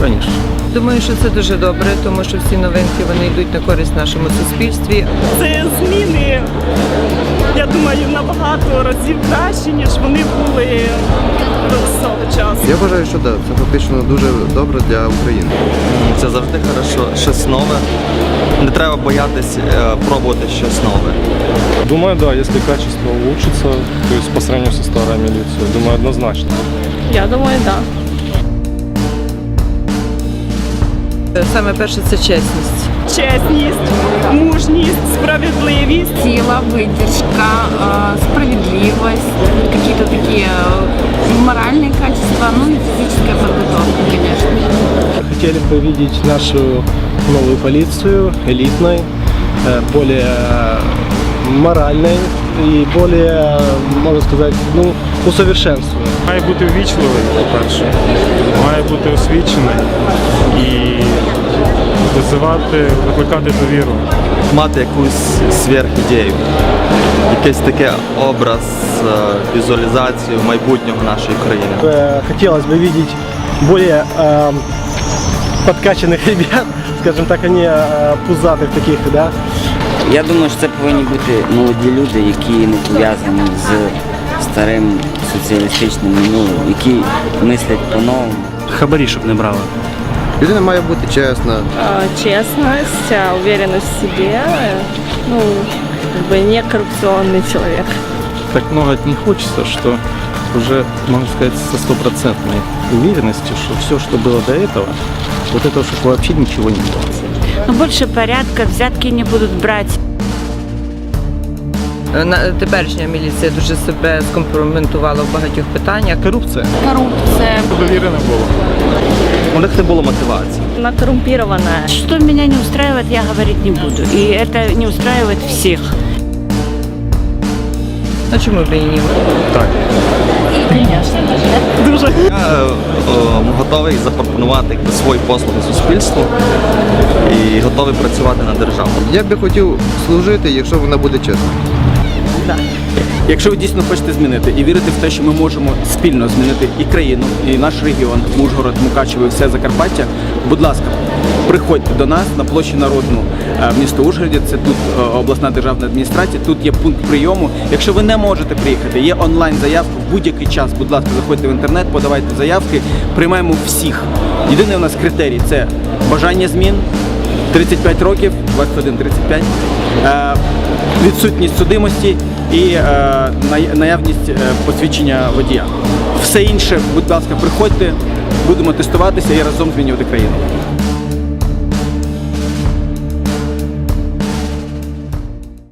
конечно. Думаю, що це дуже добре, тому що всі новинки вони йдуть на користь нашому суспільстві. Це зміни, я думаю, набагато разів краще, ніж вони були до свого часу. Я вважаю, що да, це фактично дуже добре для України. Це завжди хорошо, щось нове. Не треба боятись е, пробувати щось нове. Думаю, да, если качество улучшится, то есть по сравнению со старой милицией, думаю, однозначно. Я думаю, так. Саме перше це чесність. Чесність, мужність, справедливість. сила, выдержка, э, справедливость, какие-то такие э, моральные качества, ну и физическая подготовка, конечно. Хотели бы видеть нашу новую полицию, элитной, э, более моральной и более, можно сказать, ну, усовершенствованной. Має бути ввічливий, по-перше, має бути освічений і визивати, викликати довіру. Мати якусь сверхідею, якийсь таке образ, е, візуалізацію майбутнього нашої країни. Э, Хотелось бы видеть более э, подкачанных ребят, скажем так, а не э, пузатых таких, да, Я думаю, що це повинні бути молоді люди, які не пов'язані з старим соціалістичним минулим, які мислять по-новому. Хабарі, щоб не брали. Людина має бути чесна, Чесність, уверенность в себе, ну, как бы не коррупционный человек. так много не хочется, что уже, можно сказать, со стопроцентной уверенностью, что все, что было до этого, вот этого, чтобы вообще ничего не было. Ну, больше порядка, взятки не будут брать. Е, на- Теперішня міліція дуже себе скомпрометувала в багатьох питаннях. Коррупция. Коррупция. Довіри не було. У них не було мотивації. Она коррумпированная. Что меня не устраивает, я говорить не буду. И это не устраивает всех. Ну чому б і ні? Так. Я е, е, готовий запропонувати свої послуги суспільству і готовий працювати на державу. я би хотів служити, якщо вона буде чесна. Якщо ви дійсно хочете змінити і вірите в те, що ми можемо спільно змінити і країну, і наш регіон, Ужгород, Мукачево, і все Закарпаття, будь ласка, приходьте до нас на площі Народну е, в місто Ужгороді. Це тут е, обласна державна адміністрація. Тут є пункт прийому. Якщо ви не можете приїхати, є онлайн заявка в будь-який час. Будь ласка, заходьте в інтернет, подавайте заявки. Приймаємо всіх. Єдиний у нас критерій це бажання змін. 35 років, 21-35, е, відсутність судимості і е, наявність е, посвідчення водія. Все інше, будь ласка, приходьте, будемо тестуватися і разом змінювати країну.